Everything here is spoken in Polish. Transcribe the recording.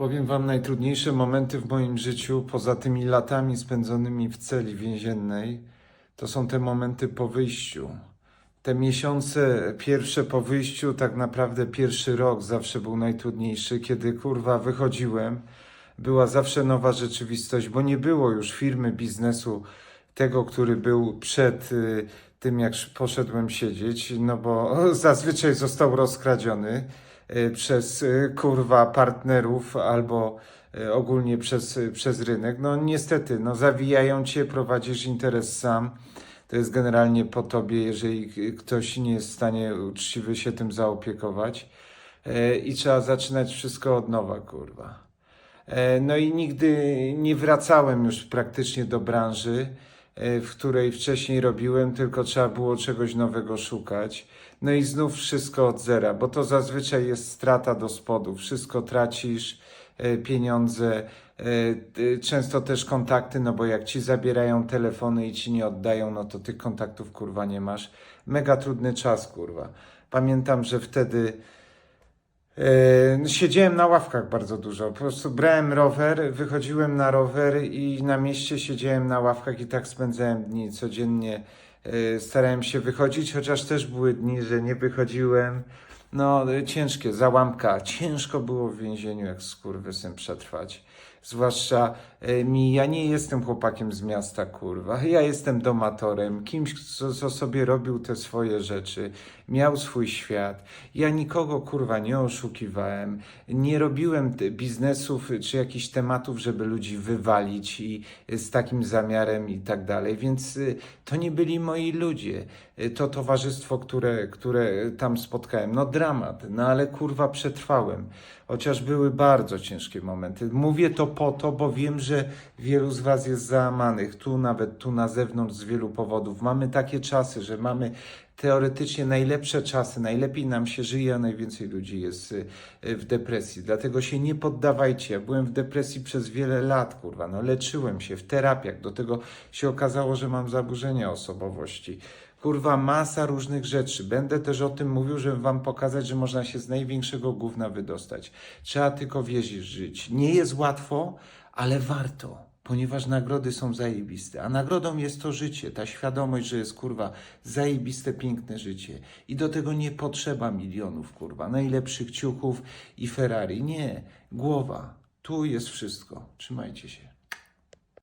Powiem Wam najtrudniejsze momenty w moim życiu, poza tymi latami spędzonymi w celi więziennej, to są te momenty po wyjściu. Te miesiące pierwsze po wyjściu, tak naprawdę pierwszy rok zawsze był najtrudniejszy, kiedy kurwa wychodziłem. Była zawsze nowa rzeczywistość, bo nie było już firmy biznesu tego, który był przed y, tym, jak poszedłem siedzieć, no bo zazwyczaj został rozkradziony przez y, kurwa partnerów albo y, ogólnie przez, y, przez rynek. No niestety, no zawijają cię, prowadzisz interes sam. To jest generalnie po tobie, jeżeli ktoś nie jest w stanie uczciwy się tym zaopiekować. E, I trzeba zaczynać wszystko od nowa, kurwa. E, No i nigdy nie wracałem już praktycznie do branży, w której wcześniej robiłem, tylko trzeba było czegoś nowego szukać. No i znów wszystko od zera, bo to zazwyczaj jest strata do spodu. Wszystko tracisz, e, pieniądze, e, e, często też kontakty, no bo jak ci zabierają telefony i ci nie oddają, no to tych kontaktów kurwa nie masz. Mega trudny czas, kurwa. Pamiętam, że wtedy E, Siedziałem na ławkach bardzo dużo. Po prostu brałem rower, wychodziłem na rower i na mieście siedziałem na ławkach i tak spędzałem dni codziennie. e, Starałem się wychodzić, chociaż też były dni, że nie wychodziłem. No, e, ciężkie, załamka. Ciężko było w więzieniu, jak skurwysem przetrwać. Zwłaszcza e, mi, ja nie jestem chłopakiem z miasta, kurwa. Ja jestem domatorem, kimś, co, co sobie robił te swoje rzeczy, miał swój świat. Ja nikogo, kurwa, nie oszukiwałem, nie robiłem biznesów czy jakichś tematów, żeby ludzi wywalić i y, z takim zamiarem i tak dalej, więc y, to nie byli moi ludzie. Y, To towarzystwo, które, które tam spotkałem, no dramat, no ale kurwa przetrwałem. Chociaż były bardzo ciężkie momenty. Mówię to po to, bo wiem, że wielu z Was jest załamanych, tu nawet tu na zewnątrz z wielu powodów. Mamy takie czasy, że mamy teoretycznie najlepsze czasy, najlepiej nam się żyje, a najwięcej ludzi jest y, y, w depresji. Dlatego się nie poddawajcie. Ja byłem w depresji przez wiele lat, kurwa. No leczyłem się w terapiach. Do tego się okazało, że mam zaburzenia osobowości. Kurwa, masa różnych rzeczy. Będę też o tym mówił, żeby wam pokazać, że można się z największego gówna wydostać. Trzeba tylko wierzyć żyć. Nie jest łatwo, ale warto ponieważ nagrody są zajebiste. A nagrodą jest to życie, ta świadomość, że jest kurwa zajebiste, piękne życie. I do tego nie potrzeba milionów, kurwa, najlepszych ciuchów i Ferrari. Nie, głowa. Tu jest wszystko. Trzymajcie się.